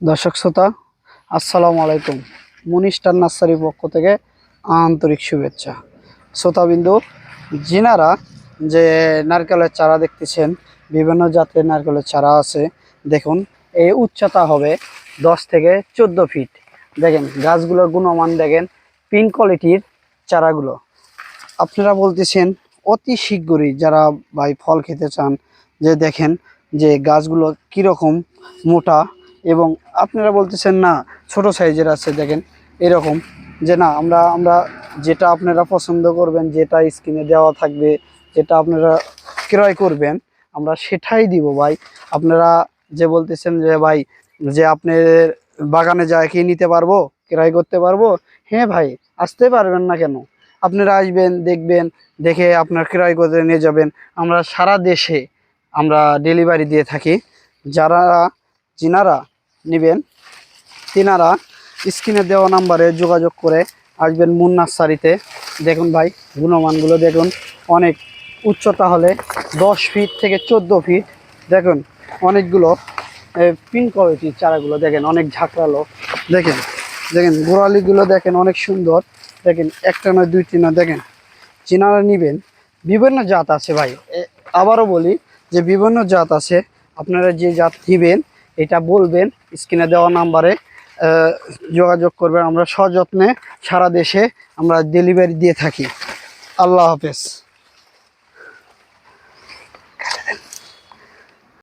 দর্শক শ্রোতা, আসসালামু আলাইকুম। মুনিস্টার নার্সারির পক্ষ থেকে আন্তরিক শুভেচ্ছা। শ্রোতাবিন্দু, যিনারা যে নারকেলের চারা দেখতেছেন, বিভিন্ন জাতের নারকেলের চারা আছে, দেখুন, এই উচ্চতা হবে দশ থেকে চোদ্দ ফিট। দেখেন, গাছগুলোর গুণমান দেখেন পিন কোয়ালিটির চারাগুলো। আপনারা বলতেছেন, অতি শীঘ্রই যারা ভাই ফল খেতে চান, যে দেখেন যে গাছগুলো কীরকম মোটা এবং আপনারা বলতেছেন, না, ছোট সাইজের আছে, দেখেন, এরকম। যে, না, আমরা আমরা যেটা আপনারা পছন্দ করবেন, যেটা স্ক্রিনে দেওয়া থাকবে, যেটা আপনারা ক্রয় করবেন, আমরা সেটাই দিব, ভাই। আপনারা যে বলতেছেন যে, ভাই, যে আপনার বাগানে যায় কি নিতে পারব, ক্রয় করতে পারব? হ্যাঁ ভাই, আসতে পারবেন না কেন? আপনারা আসবেন, দেখবেন, দেখে আপনার ক্রয় করে নিয়ে যাবেন। আমরা সারা দেশে আমরা ডেলিভারি দিয়ে থাকি। যারা, যিনারা নেবেন। তিনারা স্ক্রিনে দেওয়া নাম্বারে যোগাযোগ করে আসবেন মুন নার্সারিতে দেখুন ভাই, গুণমানগুলো দেখুন, অনেক উচ্চতা হলে দশ ফিট থেকে চোদ্দ ফিট দেখুন, অনেকগুলো পিঙ্ক কোয়ালিটির চারাগুলো দেখেন, অনেক ঝাঁকড়ালো। দেখেন দেখেন, গোড়ালিগুলো দেখেন, অনেক সুন্দর। দেখেন, একটা নয় দুই তিন দেখেন। চিনারা নিবেন, বিভিন্ন জাত আছে ভাই। আবারও বলি যে বিভিন্ন জাত আছে। আপনারা যে জাত নিবেন এটা বলবেন, স্ক্রিনে দেওয়া নাম্বারে যোগাযোগ করবেন। আমরা সযত্নে সারা দেশে আমরা ডেলিভারি দিয়ে থাকি। আল্লাহ হাফেজ।